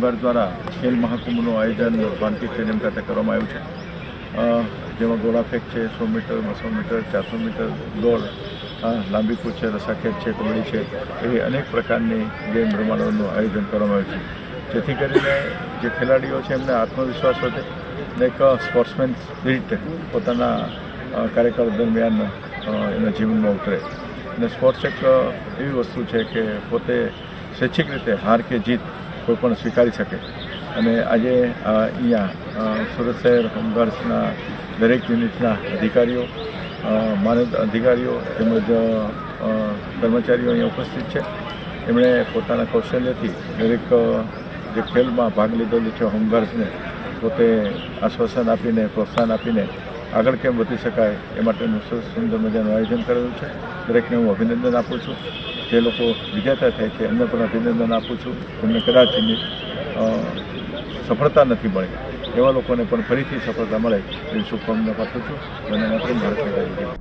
Home guard દ્વારા ખેલ મહાકુંભનું આયોજન વાનકી સ્ટેડિયમ ખાતે કરવામાં આવ્યું છે. જેમાં ગોળા ફેંક છે, સો મીટર, બસો મીટર, ચારસો મીટર, દોડ લાંબી કૂદ છે રસાખેડ છે, કબડ્ડી છે, એવી અનેક પ્રકારની ગેમ રમાડવાનું આયોજન કરવામાં આવ્યું છે. જેથી કરીને જે ખેલાડીઓ છે, એમને આત્મવિશ્વાસ વધે અને એક સ્પોર્ટ્સમેન સ્પિરિટ પોતાના કાર્યકાળ દરમિયાન એના જીવનમાં ઉતરે. અને સ્પોર્ટ્સ એક એવી વસ્તુ છે કે પોતે સ્વૈચ્છિક રીતે હાર કે જીત કોઈ પણ સ્વીકારી શકે. અને આજે અહીંયા સુરત શહેર હોમગાર્ડ્સના દરેક યુનિટના અધિકારીઓ માનદ અધિકારીઓ તેમજ કર્મચારીઓ અહીંયા ઉપસ્થિત છે. એમણે પોતાના કૌશલ્યથી દરેક જે ખેલમાં ભાગ લીધેલો છે હોમગાર્ડ્સને પોતે આશ્વાસન આપીને, પ્રોત્સાહન આપીને આગળ કેમ વધી શકાય એ માટેનું સુંદર મજાનું આયોજન કરેલું છે. દરેકને હું અભિનંદન આપું છું. જે લોકો વિજેતા થાય છે, એમને પણ અભિનંદન આપું છું. એમને કદાચ સફળતા નથી મળી. એવા લોકોને પણ ફરીથી સફળતા મળે એવી શુભકામના પાઠવું છું. અને માત્ર ભારત માતા કી જય.